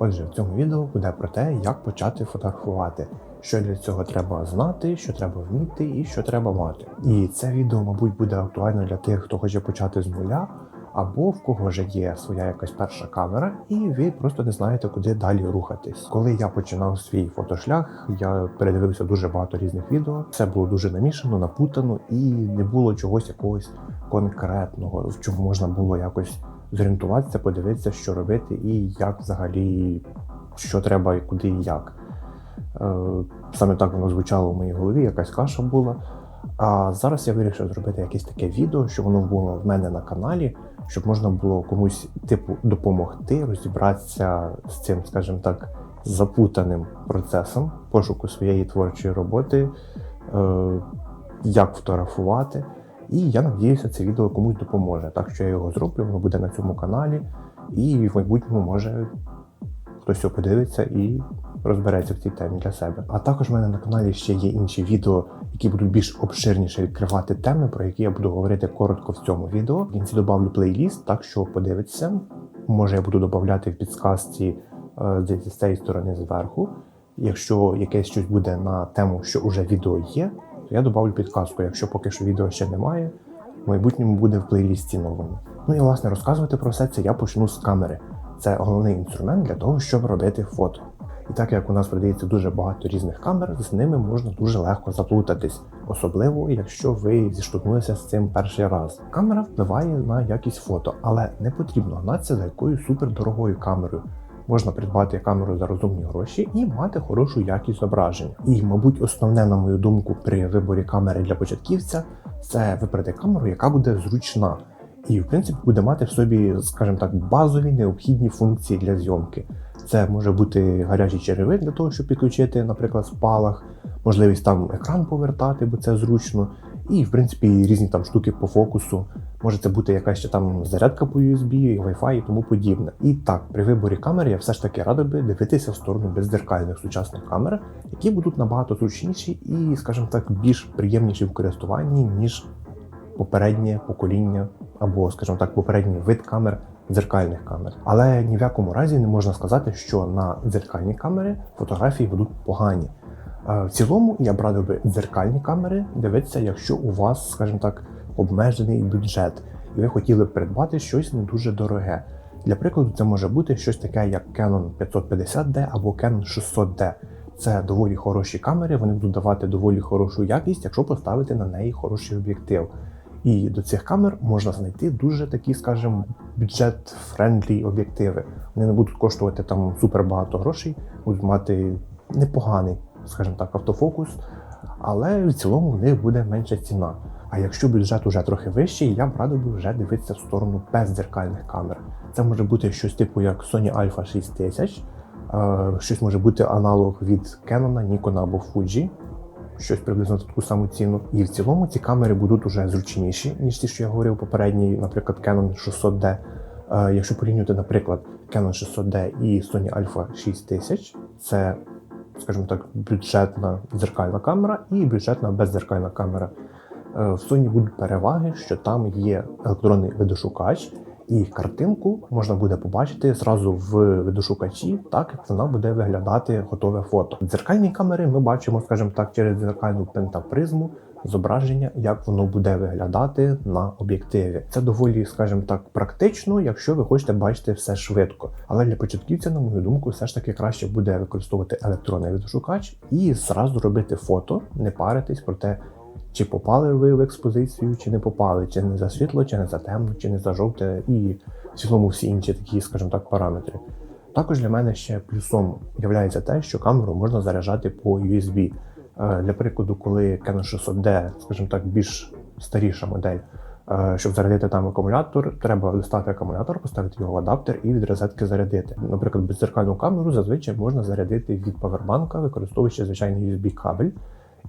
Отже, в цьому відео буде про те, як почати фотографувати, що для цього треба знати, що треба вміти і що треба мати. І це відео, мабуть, буде актуально для тих, хто хоче почати з нуля, або в кого вже є своя якась перша камера, і ви просто не знаєте, куди далі рухатись. Коли я починав свій фотошлях, я передивився дуже багато різних відео. Все було дуже намішано, напутано, і не було чогось якогось конкретного, в чому можна було якось зорієнтуватися, подивитися, що робити, і як взагалі що треба, і куди і як. Е, Саме так воно звучало в моїй голові, якась каша була. А зараз я вирішив зробити якесь таке відео, щоб воно було в мене на каналі, щоб можна було комусь типу допомогти розібратися з цим, скажімо так, запутаним процесом пошуку своєї творчої роботи, е, як фотографувати. І я надіюся, це відео комусь допоможе. Так що я його зроблю, воно буде на цьому каналі, і в майбутньому може хтось його подивиться і розбереться в цій темі для себе. А також в мене на каналі ще є інші відео, які будуть більш обширніше відкривати теми, про які я буду говорити коротко в цьому відео. В кінці добавлю плейліст, так що подивитися. Може, я буду додавати в підсказці е, з цієї сторони зверху. Якщо якесь щось буде на тему, що вже відео є, то я додавлю підказку. Якщо поки що відео ще немає, в майбутньому буде в плейлісті новому. Ну і власне розказувати про все це я почну з камери. Це головний інструмент для того, щоб робити фото. І так як у нас продається дуже багато різних камер, з ними можна дуже легко заплутатись, особливо якщо ви зіштовхнулися з цим перший раз. Камера впливає на якість фото, але не потрібно гнатися за якоюсь супердорогою камерою. Можна придбати камеру за розумні гроші і мати хорошу якість зображення. І, мабуть, основне, на мою думку, при виборі камери для початківця це вибрати камеру, яка буде зручна. І, в принципі, буде мати в собі, скажімо так, базові необхідні функції для зйомки. Це може бути гарячий черевик для того, щоб підключити, наприклад, спалах, можливість там екран повертати, бо це зручно, і в принципі різні там штуки по фокусу. Може це бути якась ще там зарядка по USB, Wi-Fi і тому подібне. І так, при виборі камери я все ж таки радив би дивитися в сторону бездзеркальних сучасних камер, які будуть набагато зручніші і, скажімо так, більш приємніші в користуванні, ніж попереднє покоління або, скажімо так, попередній вид камер дзеркальних камер. Але ні в якому разі не можна сказати, що на дзеркальні камери фотографії будуть погані. В цілому я б радив би дзеркальні камери дивитися, якщо у вас, скажімо так, обмежений бюджет, і ви хотіли б придбати щось не дуже дороге. Для прикладу, це може бути щось таке, як Canon 550D або Canon 600D. Це доволі хороші камери, вони будуть давати доволі хорошу якість, якщо поставити на неї хороший об'єктив. І до цих камер можна знайти дуже такі, скажімо, бюджет-френдлі об'єктиви. Вони не будуть коштувати там супер багато грошей, будуть мати непоганий, скажімо так, автофокус, але в цілому в них буде менша ціна. А якщо бюджет уже трохи вищий, я б радив би вже дивитися в сторону бездзеркальних камер. Це може бути щось типу як Sony Alpha 6000, е, щось може бути аналог від Canon, Nikon або Fuji, щось приблизно за таку саму ціну. І в цілому ці камери будуть уже зручніші, ніж ті, що я говорив попередній, наприклад, Canon 600D. Е, Якщо порівнювати, наприклад, Canon 600D і Sony Alpha 6000, це, скажімо так, бюджетна дзеркальна камера і бюджетна бездзеркальна камера. Е, В Sony будуть переваги, що там є електронний видошукач, і картинку можна буде побачити зразу в видошукачі, так як вона буде виглядати готове фото. Дзеркальні камери ми бачимо, скажімо так, через дзеркальну пентапризму зображення, як воно буде виглядати на об'єктиві. Це доволі, скажімо так, практично, якщо ви хочете бачити все швидко. Але для початківця, на мою думку, все ж таки краще буде використовувати електронний видошукач і зразу робити фото, не паритись про те. Чи попали ви в експозицію, чи не попали, чи не за світло, чи не за темно, чи не за жовте, і в цілому всі інші такі, скажімо так, параметри. Також для мене ще плюсом є те, що камеру можна заряджати по USB. Е, Для прикладу, коли Canon 600D, скажімо так, більш старіша модель, е, щоб зарядити там акумулятор, треба достати акумулятор, поставити його в адаптер і від розетки зарядити. Наприклад, беззеркальну камеру зазвичай можна зарядити від павербанка, використовуючи звичайний USB кабель.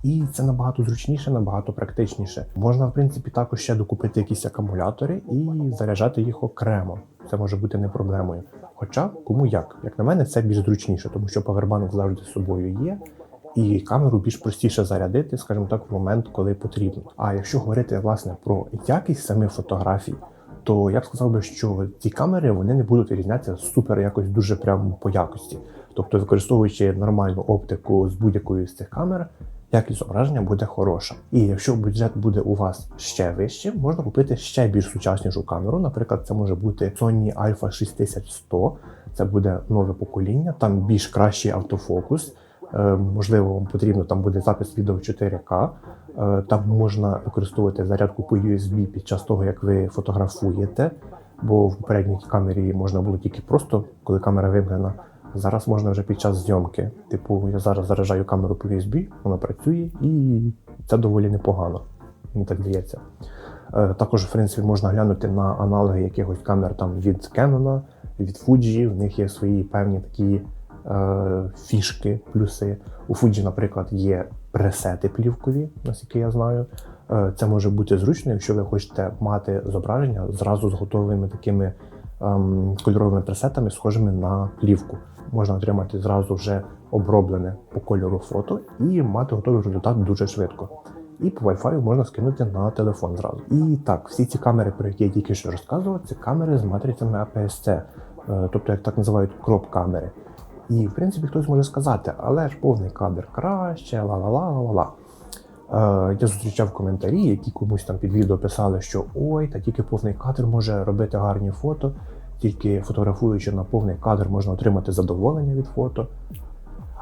І це набагато зручніше, набагато практичніше. Можна, в принципі, також ще докупити якісь акумулятори і заряджати їх окремо. Це може бути не проблемою. Хоча кому як, як на мене, це більш зручніше, тому що павербанк завжди з собою є, і камеру більш простіше зарядити, скажімо так, в момент, коли потрібно. А якщо говорити власне про якість самих фотографій, то я б сказав би, що ці камери вони не будуть різнятися супер якось дуже прямо по якості. Тобто, використовуючи нормальну оптику з будь-якої з цих камер, якість зображення буде хороша. І якщо бюджет буде у вас ще вищим, можна купити ще більш сучаснішу камеру. Наприклад, це може бути Sony Alpha 6100. Це буде нове покоління, там більш кращий автофокус. Е, можливо, вам потрібно там буде запис відео в 4К. Е, Там можна використовувати зарядку по USB під час того, як ви фотографуєте. Бо в попередній камері можна було тільки просто, коли камера вимкнена. Зараз можна вже під час зйомки. Типу, я зараз заряджаю камеру по USB, вона працює, і це доволі непогано. Мені так здається. Е, Також, в принципі, можна глянути на аналоги якихось камер там від Canon, від Fuji. В них є свої певні такі фішки, плюси. У Fuji, наприклад, є пресети плівкові, наскільки я знаю. Е, Це може бути зручно, якщо ви хочете мати зображення зразу з готовими такими ем, кольоровими пресетами, схожими на плівку. Можна отримати зразу вже оброблене по кольору фото і мати готовий результат дуже швидко. І по Wi-Fi можна скинути на телефон зразу. І так, всі ці камери, про які я тільки що розказував, це камери з матрицями APS-C, е, тобто як так називають кроп-камери. І в принципі хтось може сказати, але ж повний кадр краще, ла-ла-ла-ла-ла. Е, я зустрічав коментарі, які комусь там під відео писали, що ой, та тільки повний кадр може робити гарні фото, тільки фотографуючи на повний кадр можна отримати задоволення від фото.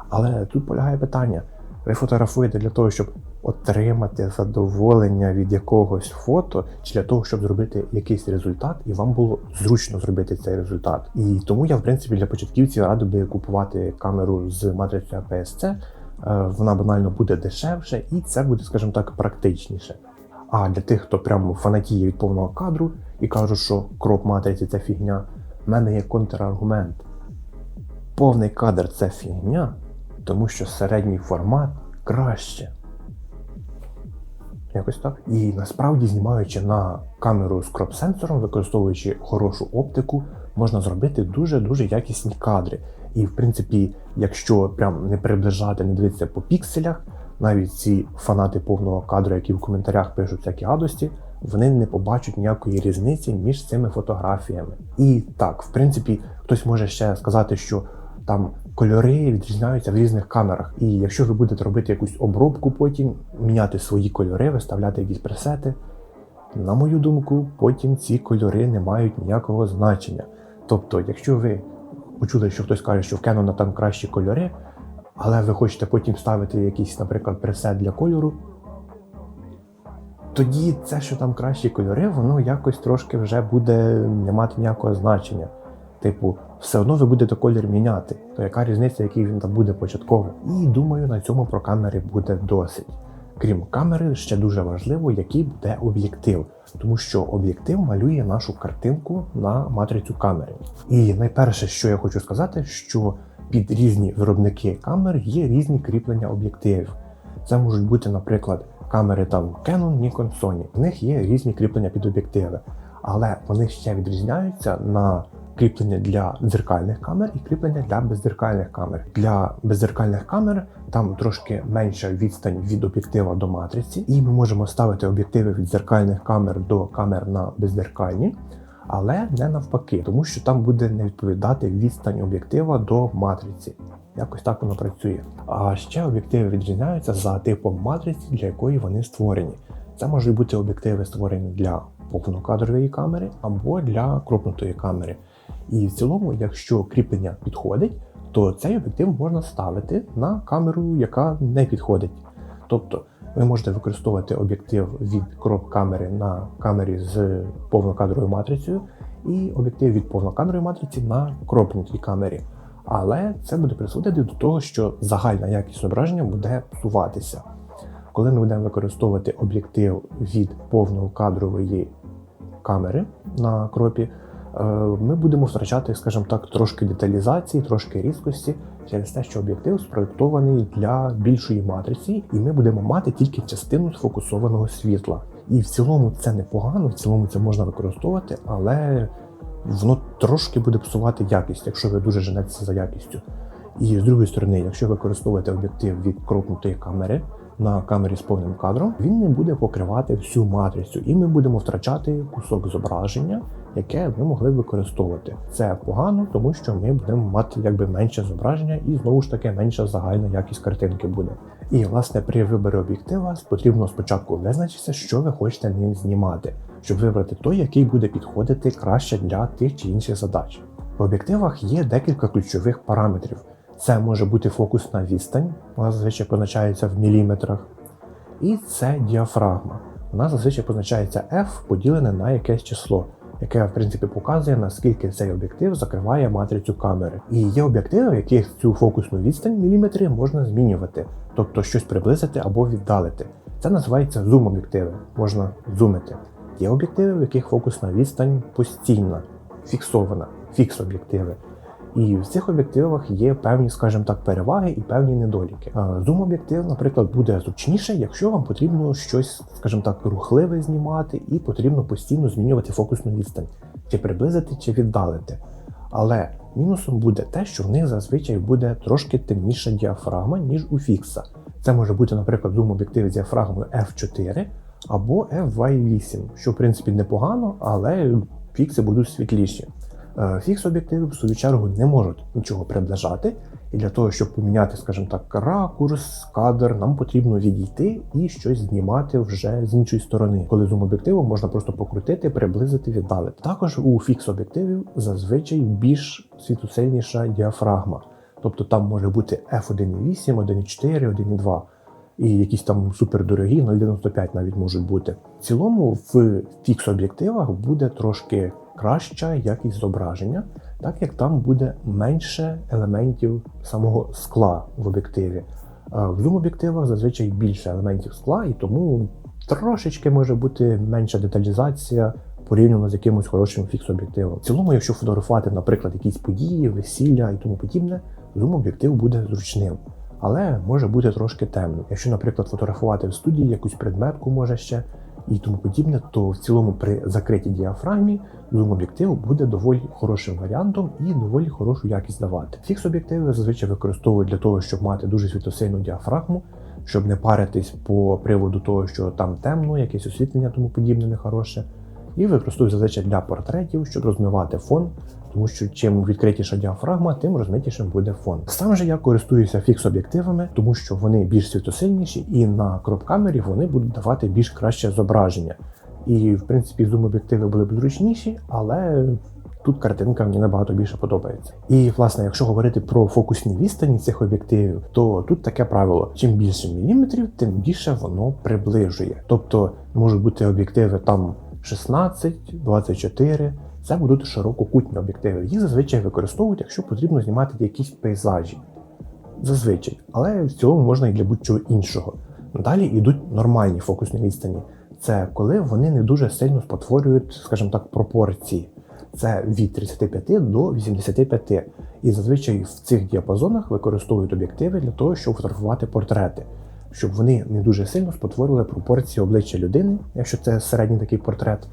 Але тут полягає питання: ви фотографуєте для того, щоб отримати задоволення від якогось фото, чи для того, щоб зробити якийсь результат, і вам було зручно зробити цей результат. І тому я, в принципі, для початківців радив би купувати камеру з матрицею APS-C. Е, Вона банально буде дешевше, і це буде, скажімо так, практичніше. А для тих, хто прямо фанатіє від повного кадру і кажуть, що кроп матриці це фігня, в мене є контраргумент. Повний кадр це фігня, тому що середній формат краще. Якось так. І насправді, знімаючи на камеру з кроп-сенсором, використовуючи хорошу оптику, можна зробити дуже-дуже якісні кадри. І, в принципі, якщо прям не приближати, не дивитися по пікселях, навіть ці фанати повного кадру, які в коментарях пишуть всякі гадості, вони не побачать ніякої різниці між цими фотографіями. І так, в принципі, хтось може ще сказати, що там кольори відрізняються в різних камерах. І якщо ви будете робити якусь обробку потім, міняти свої кольори, виставляти якісь пресети, на мою думку, потім ці кольори не мають ніякого значення. Тобто, якщо ви почули, що хтось каже, що в Canon там кращі кольори, але ви хочете потім ставити якийсь, наприклад, пресет для кольору, тоді це, що там кращі кольори, воно якось трошки вже буде не мати ніякого значення. Типу, все одно ви будете колір міняти, то яка різниця, який він там буде початково? І думаю, на цьому про камери буде досить. Крім камери, ще дуже важливо, який буде об'єктив, тому що об'єктив малює нашу картинку на матрицю камери. І найперше, що я хочу сказати, що під різні виробники камер є різні кріплення об'єктивів. Це можуть бути, наприклад, камери там Canon, Nikon, Sony. В них є різні кріплення під об'єктиви, але вони ще відрізняються на кріплення для дзеркальних камер і кріплення для бездзеркальних камер. Для бездзеркальних камер там трошки менша відстань від об'єктива до матриці, і ми можемо ставити об'єктиви від дзеркальних камер до камер на бездзеркальні, але не навпаки, тому що там буде не відповідати відстань об'єктива до матриці. Якось так воно працює. А ще об'єктиви відрізняються за типом матриці, для якої вони створені. Це можуть бути об'єктиви створені для повнокадрової камери або для кропнутої камери. І в цілому, якщо кріплення підходить, то цей об'єктив можна ставити на камеру, яка не підходить. Тобто ви можете використовувати об'єктив від кроп-камери на камері з повнокадровою матрицею, і об'єктив від повнокадрової матриці на кропнутій камері. Але це буде призводити до того, що загальна якість зображення буде псуватися. Коли ми будемо використовувати об'єктив від повнокадрової камери на кропі, ми будемо втрачати, скажімо так, трошки деталізації, трошки різкості через те, що об'єктив спроєктований для більшої матриці, і ми будемо мати тільки частину сфокусованого світла. І в цілому це непогано, в цілому це можна використовувати, але воно трошки буде псувати якість, якщо ви дуже женетеся за якістю. І з другої сторони, якщо ви використовуєте об'єктив від крупнутої камери, на камері з повним кадром, він не буде покривати всю матрицю, і ми будемо втрачати кусок зображення, яке ми могли б використовувати. Це погано, тому що ми будемо мати якби менше зображення, і знову ж таки менша загальна якість картинки буде. І власне при виборі об'єктива потрібно спочатку визначитися, що ви хочете ним знімати, щоб вибрати той, який буде підходити краще для тих чи інших задач. В об'єктивах є декілька ключових параметрів. Це може бути фокусна відстань, вона зазвичай позначається в міліметрах. І це діафрагма. Вона зазвичай позначається F поділене на якесь число, яке в принципі показує, наскільки цей об'єктив закриває матрицю камери. І є об'єктиви, в яких цю фокусну відстань міліметри можна змінювати, тобто щось приблизити або віддалити. Це називається зум-об'єктиви, можна зумити. Є об'єктиви, в яких фокусна відстань постійна, фіксована, фікс-об'єктиви. І в цих об'єктивах є певні, скажімо так, переваги і певні недоліки. Зум-об'єктив, наприклад, буде зручніше, якщо вам потрібно щось, скажімо так, рухливе знімати, і потрібно постійно змінювати фокусну відстань, чи приблизити, чи віддалити. Але мінусом буде те, що в них зазвичай буде трошки темніша діафрагма, ніж у фікса. Це може бути, наприклад, зум-об'єктив з діафрагмою F4 або FY8, що в принципі непогано, але фікси будуть світліші. Фікс об'єктиви, в свою чергу, не можуть нічого приближати, і для того, щоб поміняти, скажімо так, ракурс, кадр, нам потрібно відійти і щось знімати вже з іншої сторони. Коли зум об'єктивом можна просто покрутити, приблизити, віддалити. Також у фікс об'єктивів зазвичай більш світосильніша діафрагма, тобто там може бути F1.8, 1.4, 1.2. І якісь там супердорогі 0,95 навіть можуть бути. В цілому в фікс об'єктивах буде трошки краща якість зображення, так як там буде менше елементів самого скла в об'єктиві. В зум-об'єктивах зазвичай більше елементів скла, і тому трошечки може бути менша деталізація порівняно з якимось хорошим фікс-об'єктивом. В цілому, якщо фотографувати, наприклад, якісь події, весілля і тому подібне, зум-об'єктив буде зручним. Але може бути трошки темно. Якщо, наприклад, фотографувати в студії якусь предметку може ще і тому подібне, то в цілому при закритій діафрагмі зум-об'єктив буде доволі хорошим варіантом і доволі хорошу якість давати. Фікс об'єктиви зазвичай використовують для того, щоб мати дуже світосильну діафрагму, щоб не паритись по приводу того, що там темно, якесь освітлення, тому подібне нехороше. І використовують зазвичай для портретів, щоб розмивати фон, тому що чим відкритіша діафрагма, тим розмитішим буде фон. Сам же я користуюся фікс-об'єктивами, тому що вони більш світосильніші, і на кроп-камері вони будуть давати більш краще зображення. І, в принципі, зум-об'єктиви були б зручніші, але тут картинка мені набагато більше подобається. І, власне, якщо говорити про фокусні відстані цих об'єктивів, то тут таке правило: чим більше міліметрів, тим більше воно приближує. Тобто можуть бути об'єктиви там 16, 24. Це будуть ширококутні об'єктиви. Їх зазвичай використовують, якщо потрібно знімати якісь пейзажі. Зазвичай, але в цілому можна і для будь-чого іншого. Далі йдуть нормальні фокусні відстані. Це коли вони не дуже сильно спотворюють, скажімо так, пропорції. Це від 35 до 85. І зазвичай в цих діапазонах використовують об'єктиви для того, щоб фотографувати портрети, щоб вони не дуже сильно спотворювали пропорції обличчя людини, якщо це середній такий портрет,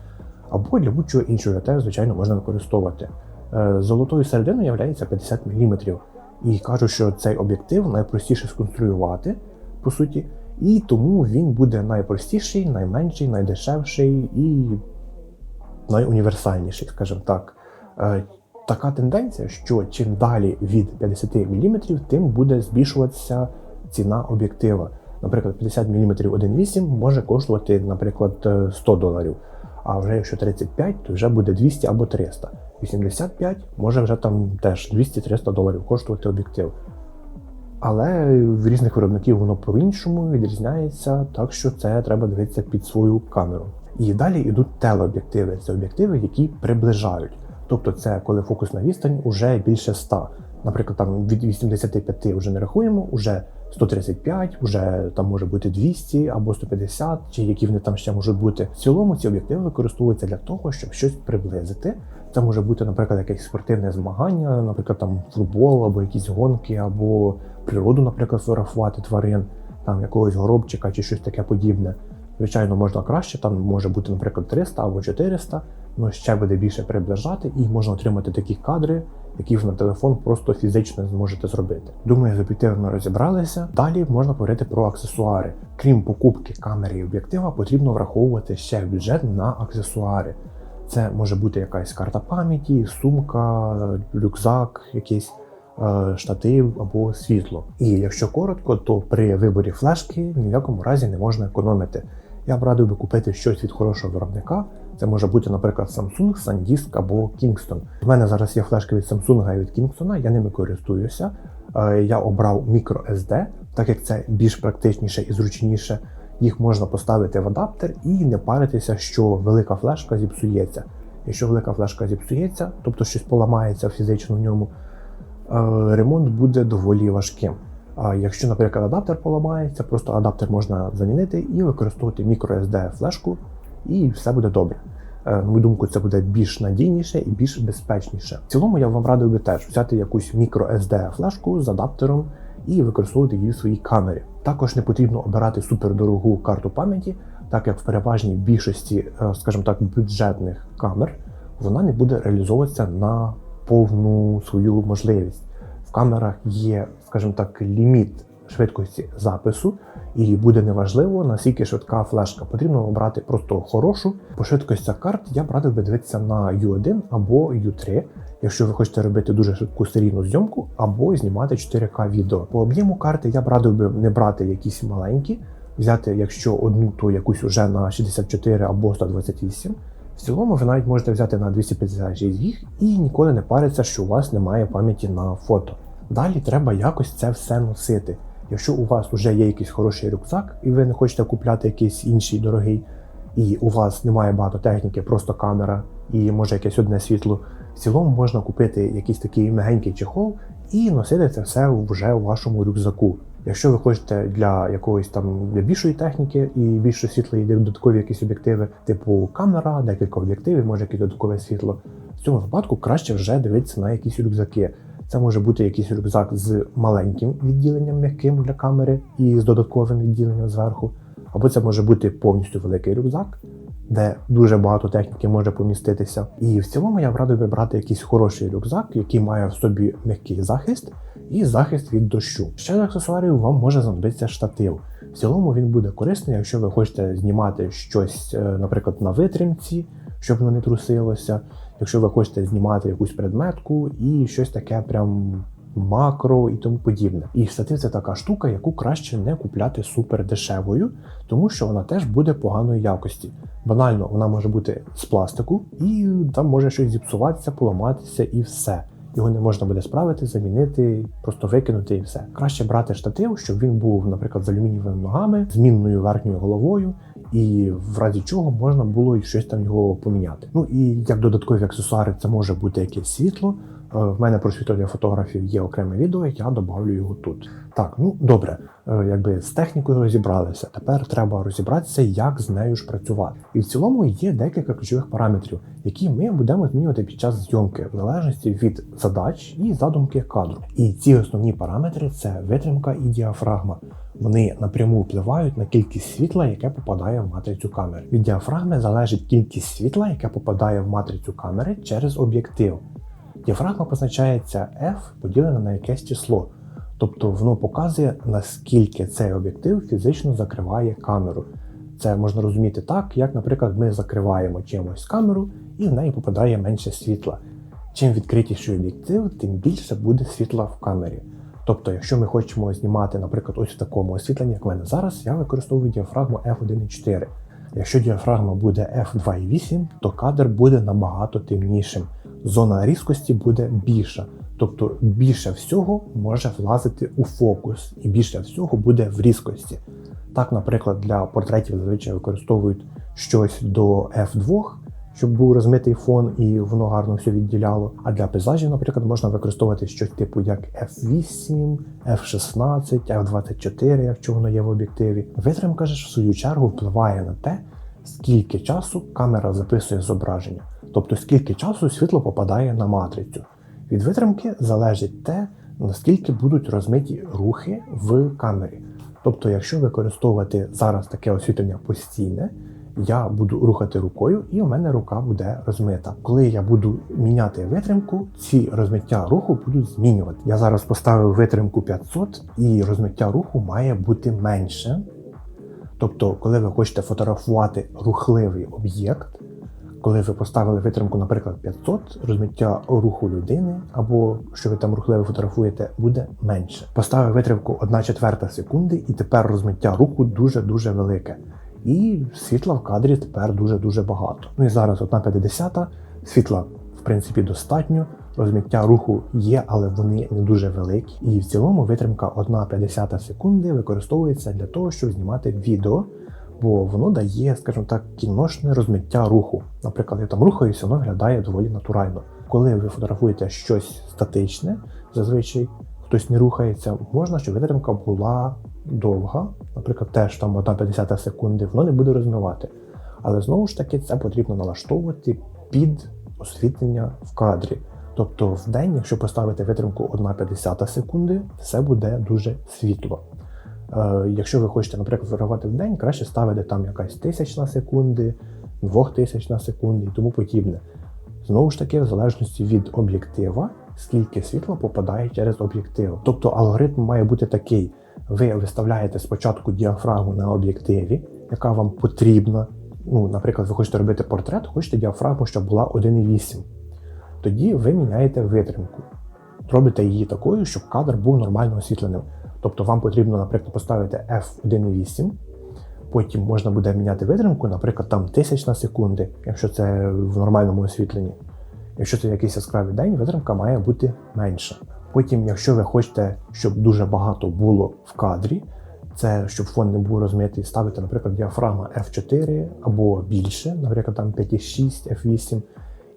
або для будь-чого іншого теж, звичайно, можна використовувати. Е, Золотою серединою є 50 мм. І кажуть, що цей об'єктив найпростіше сконструювати, по суті. І тому він буде найпростіший, найменший, найдешевший і найуніверсальніший, скажімо так. Е, така тенденція, що чим далі від 50 мм, тим буде збільшуватися ціна об'єктива. Наприклад, 50 мм 1.8 може коштувати, наприклад, 100 доларів. А вже якщо 35, то вже буде 200 або 300. 85 може вже там теж 200-300 доларів коштувати об'єктив. Але в різних виробників воно по-іншому відрізняється, так що це треба дивитися під свою камеру. І далі йдуть телеоб'єктиви. Це об'єктиви, які приближають. Тобто це коли фокусна відстань вже більше 100. Наприклад, там від 85 вже не рахуємо, вже 135, вже там може бути 200 або 150, чи які вони там ще можуть бути. В цілому ці об'єктиви використовуються для того, щоб щось приблизити. Це може бути, наприклад, якесь спортивне змагання, наприклад, там футбол, або якісь гонки, або природу, наприклад, фотографувати тварин, там якогось горобчика чи щось таке подібне. Звичайно, можна краще, там може бути, наприклад, 300 або 400, але ще буде більше приближати, і можна отримати такі кадри, які ви на телефон просто фізично зможете зробити. Думаю, з об'єктивами розібралися. Далі можна говорити про аксесуари. Крім покупки камери і об'єктива, потрібно враховувати ще бюджет на аксесуари. Це може бути якась карта пам'яті, сумка, рюкзак, якийсь е, штатив або світло. І якщо коротко, то при виборі флешки ні в якому разі не можна економити. Я б радив би купити щось від хорошого виробника. Це може бути, наприклад, Samsung, SanDisk або Kingston. У мене зараз є флешки від Samsung і від Kingston, я ними користуюся. Е, Я обрав microSD, так як це більш практичніше і зручніше. Їх можна поставити в адаптер і не паритися, що велика флешка зіпсується. Якщо велика флешка зіпсується, тобто щось поламається фізично в ньому, е, ремонт буде доволі важким. А якщо, наприклад, адаптер поламається, просто адаптер можна замінити і використовувати microSD флешку, і все буде добре. Е, На мою думку, це буде більш надійніше і більш безпечніше. В цілому я вам радив би теж взяти якусь microSD флешку з адаптером і використовувати її в своїй камері. Також не потрібно обирати супердорогу карту пам'яті, так як в переважній більшості, е, скажімо так, бюджетних камер вона не буде реалізовуватися на повну свою можливість. В камерах є, скажімо так, ліміт швидкості запису, і буде неважливо, наскільки швидка флешка. Потрібно обрати просто хорошу. По швидкості карт я б радив би дивитися на U1 або U3, якщо ви хочете робити дуже швидку серійну зйомку, або знімати 4К відео. По об'єму карти я б радив би не брати якісь маленькі, взяти, якщо одну, то якусь уже на 64 або 128. В цілому ви навіть можете взяти на 256 гіг і ніколи не париться, що у вас немає пам'яті на фото. Далі треба якось це все носити. Якщо у вас вже є якийсь хороший рюкзак, і ви не хочете купляти якийсь інший дорогий, і у вас немає багато техніки, просто камера і може якесь одне світло, в цілому можна купити якийсь такий мягенький чехол і носити це все вже у вашому рюкзаку. Якщо ви хочете для якоїсь там для більшої техніки і більше світла і додаткові якісь об'єктиви, типу камера, декілька об'єктивів, може якесь додаткове світло. В цьому випадку краще вже дивитися на якісь рюкзаки. Це може бути якийсь рюкзак з маленьким відділенням м'яким для камери і з додатковим відділенням зверху. Або це може бути повністю великий рюкзак, де дуже багато техніки може поміститися. І в цілому я б радив би брати якийсь хороший рюкзак, який має в собі м'який захист і захист від дощу. Ще з аксесуарів вам може знадобитися штатив. В цілому він буде корисний, якщо ви хочете знімати щось, е, наприклад, на витримці, щоб воно не трусилося. Якщо ви хочете знімати якусь предметку і щось таке прям макро і тому подібне. І штатив це така штука, яку краще не купляти супер дешевою, тому що вона теж буде поганої якості. Банально, вона може бути з пластику, і там може щось зіпсуватися, поламатися і все. Його не можна буде справити, замінити, просто викинути і все. Краще брати штатив, щоб він був, наприклад, з алюмінієвими ногами, змінною верхньою головою, і в разі чого можна було щось там його поміняти. Ну і як додаткові аксесуари, це може бути якесь світло. Е, В мене про світло для фотографів є окреме відео, я додавлю його тут. Так, ну добре, е, якби з технікою розібралися. Тепер треба розібратися, як з нею ж працювати. І в цілому є декілька ключових параметрів, які ми будемо змінювати під час зйомки, в залежності від задач і задумки кадру. І ці основні параметри це витримка і діафрагма. Вони напряму впливають на кількість світла, яке попадає в матрицю камери. Від діафрагми залежить кількість світла, яке попадає в матрицю камери через об'єктив. Діафрагма позначається F поділена на якесь число, тобто воно показує, наскільки цей об'єктив фізично закриває камеру. Це можна розуміти так, як, наприклад, ми закриваємо чимось камеру і в неї попадає менше світла. Чим відкритіший об'єктив, тим більше буде світла в камері. Тобто, якщо ми хочемо знімати, наприклад, ось в такому освітленні, як в мене зараз, я використовую діафрагму F1.4. Якщо діафрагма буде F2.8, то кадр буде набагато темнішим. Зона різкості буде більша, тобто більше всього може влазити у фокус, і більше всього буде в різкості. Так, наприклад, для портретів зазвичай використовують щось до F2, щоб був розмитий фон і воно гарно все відділяло. А для пейзажів, наприклад, можна використовувати щось типу як F8, F16, F24, якщо воно є в об'єктиві. Витримка ж в свою чергу впливає на те, скільки часу камера записує зображення, тобто скільки часу світло попадає на матрицю. Від витримки залежить те, наскільки будуть розмиті рухи в камері. Тобто, якщо використовувати зараз таке освітлення постійне, я буду рухати рукою, і у мене рука буде розмита. Коли я буду міняти витримку, ці розмиття руху будуть змінювати. Я зараз поставив витримку 500, і розмиття руху має бути менше. Тобто, коли ви хочете фотографувати рухливий об'єкт, коли ви поставили витримку, наприклад, 500, розмиття руху людини, або що ви там рухливо фотографуєте, буде менше. Поставив витримку 1 четверта секунди, і тепер розмиття руху дуже-дуже велике. І світла в кадрі тепер дуже-дуже багато. Ну і зараз 1,50, світла, в принципі, достатньо. Розмиття руху є, але вони не дуже великі. І в цілому витримка 1,50 секунди використовується для того, щоб знімати відео, бо воно дає, скажімо так, кіношне розмиття руху. Наприклад, я там рухаюся, воно виглядає доволі натурально. Коли ви фотографуєте щось статичне, зазвичай хтось не рухається, можна, щоб витримка була довга, наприклад, теж там 1,50 секунди, воно не буде розмивати. Але знову ж таки це потрібно налаштовувати під освітлення в кадрі. Тобто в день, якщо поставити витримку 1,50 секунди, все буде дуже світло. Е, якщо ви хочете, наприклад, фотографувати в день, краще ставити там якась тисячна секунди, двохтисячна секунди і тому подібне. Знову ж таки, в залежності від об'єктива, скільки світла попадає через об'єктив. Тобто алгоритм має бути такий: ви виставляєте спочатку діафрагму на об'єктиві, яка вам потрібна. Ну, Наприклад, ви хочете робити портрет, хочете діафрагму, щоб була 1,8. Тоді ви міняєте витримку. Робите її такою, щоб кадр був нормально освітленим. Тобто вам потрібно, наприклад, поставити F1,8, потім можна буде міняти витримку, наприклад, там тисяч секунди, якщо це в нормальному освітленні. Якщо це якийсь яскравий день, витримка має бути менша. Потім, якщо ви хочете, щоб дуже багато було в кадрі, це щоб фон не був розмитий, ставите, наприклад, діафрагма F4 або більше, наприклад, там 5,6, F8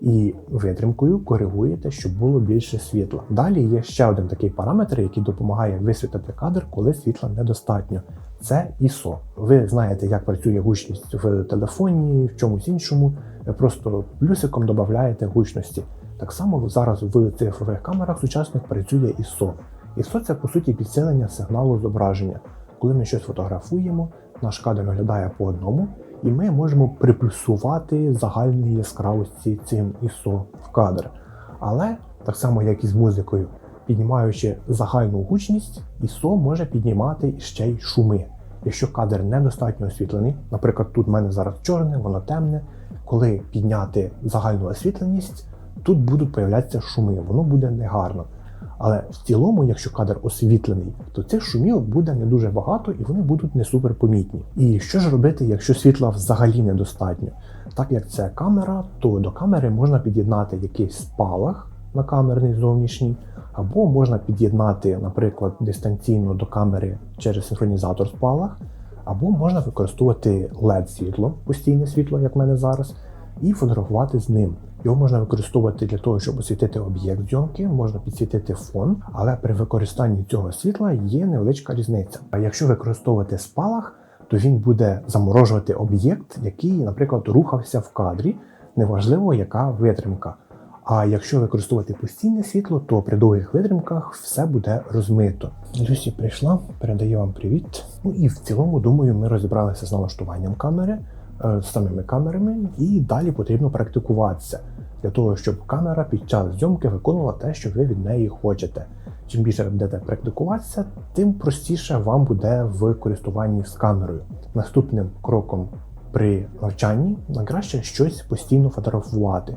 і витримкою коригуєте, щоб було більше світла. Далі є ще один такий параметр, який допомагає висвітити кадр, коли світла недостатньо. Це ISO. Ви знаєте, як працює гучність в телефоні, в чомусь іншому. Ви просто плюсиком додаєте гучності. Так само зараз в цифрових камерах сучасних працює ISO. ISO – це по суті підсилення сигналу зображення. Коли ми щось фотографуємо, наш кадр виглядає по одному, і ми можемо приплюсувати загальні яскравості цим ISO в кадр. Але так само, як і з музикою, піднімаючи загальну гучність, ISO може піднімати ще й шуми. Якщо кадр недостатньо освітлений, наприклад, тут в мене зараз чорне, воно темне. Коли підняти загальну освітленість, тут будуть появлятися шуми, воно буде негарно. Але в цілому, якщо кадр освітлений, то цих шумів буде не дуже багато і вони будуть не супер помітні. І що ж робити, якщо світла взагалі недостатньо? Так як це камера, то до камери можна під'єднати якийсь спалах на камерний зовнішній, або можна під'єднати, наприклад, дистанційно до камери через синхронізатор спалах, або можна використовувати LED-світло, постійне світло, як в мене зараз, і фотографувати з ним. Його можна використовувати для того, щоб освітити об'єкт зйомки, можна підсвітити фон, але при використанні цього світла є невеличка різниця. А якщо використовувати спалах, то він буде заморожувати об'єкт, який, наприклад, рухався в кадрі, неважливо, яка витримка. А якщо використовувати постійне світло, то при довгих витримках все буде розмито. Люсі прийшла, передаю вам привіт. Ну і в цілому, думаю, ми розібралися з налаштуванням камери. Е, самими камерами, і далі потрібно практикуватися для того, щоб камера під час зйомки виконувала те, що ви від неї хочете. Чим більше ви будете практикуватися, тим простіше вам буде в користуванні з камерою. Наступним кроком при навчанні найкраще щось постійно фотографувати.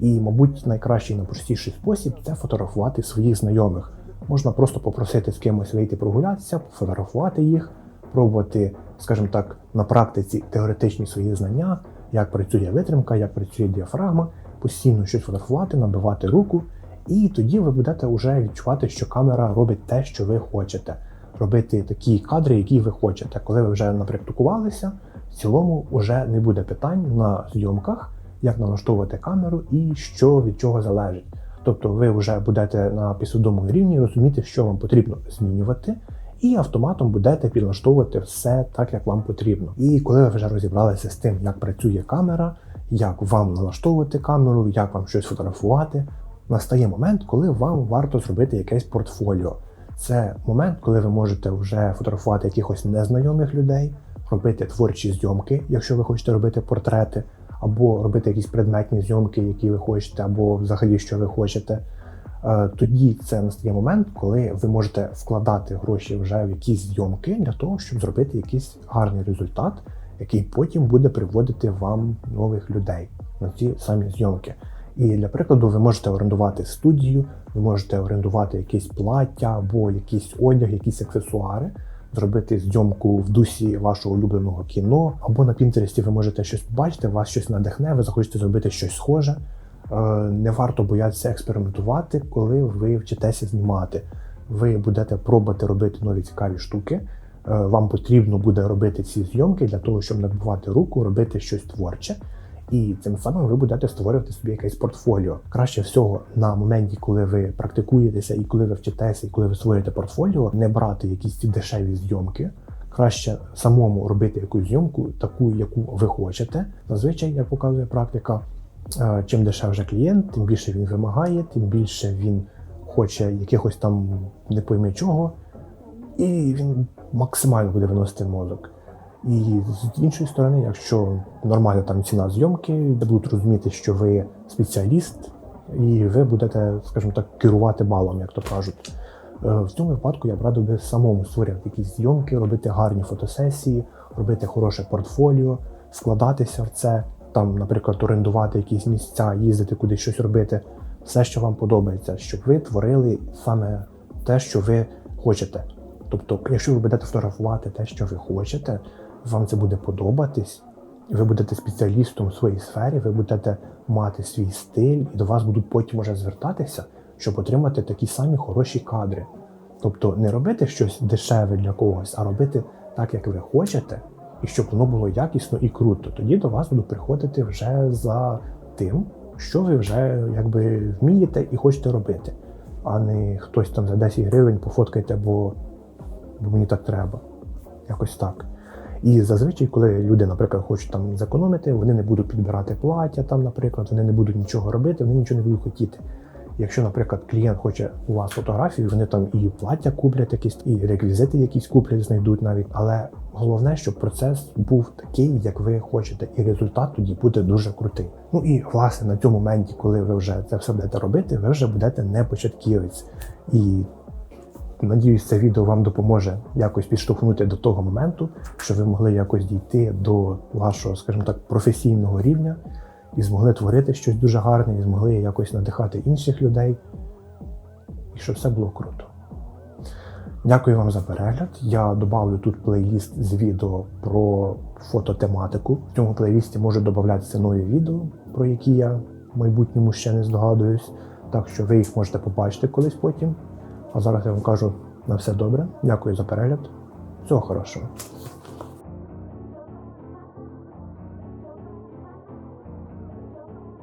І, мабуть, найкращий найпростіший спосіб це фотографувати своїх знайомих. Можна просто попросити з кимось вийти прогулятися, пофотографувати їх пробувати, скажімо так, на практиці теоретичні свої знання, як працює витримка, як працює діафрагма, постійно щось фотографувати, набивати руку, і тоді ви будете вже відчувати, що камера робить те, що ви хочете. Робити такі кадри, які ви хочете. Коли ви вже напрактикувалися, в цілому вже не буде питань на зйомках, як налаштовувати камеру і що від чого залежить. Тобто ви вже будете на підсвідомому рівні розуміти, що вам потрібно змінювати, і автоматом будете підлаштовувати все так, як вам потрібно. І коли ви вже розібралися з тим, як працює камера, як вам налаштовувати камеру, як вам щось фотографувати, настає момент, коли вам варто зробити якесь портфоліо. Це момент, коли ви можете вже фотографувати якихось незнайомих людей, робити творчі зйомки, якщо ви хочете робити портрети, або робити якісь предметні зйомки, які ви хочете, або взагалі що ви хочете. Е, Тоді це настає момент, коли ви можете вкладати гроші вже в якісь зйомки для того, щоб зробити якийсь гарний результат, який потім буде приводити вам нових людей на ці самі зйомки. І для прикладу, ви можете орендувати студію, ви можете орендувати якесь плаття або якийсь одяг, якісь аксесуари, зробити зйомку в дусі вашого улюбленого кіно, або на Пінтересті ви можете щось побачити, вас щось надихне, ви захочете зробити щось схоже. Е, Не варто боятися експериментувати, коли ви вчитеся знімати. Ви будете пробувати робити нові цікаві штуки. Е, Вам потрібно буде робити ці зйомки для того, щоб набивати руку, робити щось творче. І цим самим ви будете створювати собі якесь портфоліо. Краще всього на моменті, коли ви практикуєтеся і коли ви вчитеся, і коли ви створюєте портфоліо, не брати якісь ці дешеві зйомки. Краще самому робити якусь зйомку, таку, яку ви хочете. Зазвичай, як показує практика, чим дешевше клієнт, тим більше він вимагає, тим більше він хоче якихось там не пойми чого, і він максимально буде виносити мозок. І з іншої сторони, якщо нормальна там ціна зйомки, будуть розуміти, що ви спеціаліст, і ви будете, скажімо так, керувати балом, як то кажуть. Е, В цьому випадку я б радив би самому створювати якісь зйомки, робити гарні фотосесії, робити хороше портфоліо, вкладатися в це, там, наприклад, орендувати якісь місця, їздити кудись щось робити. Все, що вам подобається, щоб ви творили саме те, що ви хочете. Тобто, якщо ви будете фотографувати те, що ви хочете, вам це буде подобатись, і ви будете спеціалістом у своїй сфері, ви будете мати свій стиль, і до вас будуть потім уже звертатися, щоб отримати такі самі хороші кадри. Тобто не робити щось дешеве для когось, а робити так, як ви хочете, і щоб воно було якісно і круто. Тоді до вас будуть приходити вже за тим, що ви вже якби вмієте і хочете робити, а не хтось там за 10 гривень пофоткайте, бо, бо мені так треба. Якось так. І зазвичай, коли люди, наприклад, хочуть там зекономити, вони не будуть підбирати плаття, там, наприклад, вони не будуть нічого робити, вони нічого не будуть хотіти. Якщо, наприклад, клієнт хоче у вас фотографію, вони там і плаття куплять якісь, і реквізити якісь куплять, знайдуть навіть. Але головне, щоб процес був такий, як ви хочете, і результат тоді буде дуже крутий. Ну і власне на цьому моменті, коли ви вже це все будете робити, ви вже будете не початківець. І Надіюсь, це відео вам допоможе якось підштовхнути до того моменту, що ви могли якось дійти до вашого, скажімо так, професійного рівня і змогли творити щось дуже гарне, і змогли якось надихати інших людей, і щоб все було круто. Дякую вам за перегляд. Я додавлю тут плейліст з відео про фототематику. В цьому плейлісті можуть додатися нові відео, про які я в майбутньому ще не здогадуюсь. Так що ви їх можете побачити колись потім. А зараз я вам кажу на все добре. Дякую за перегляд. Всього хорошого.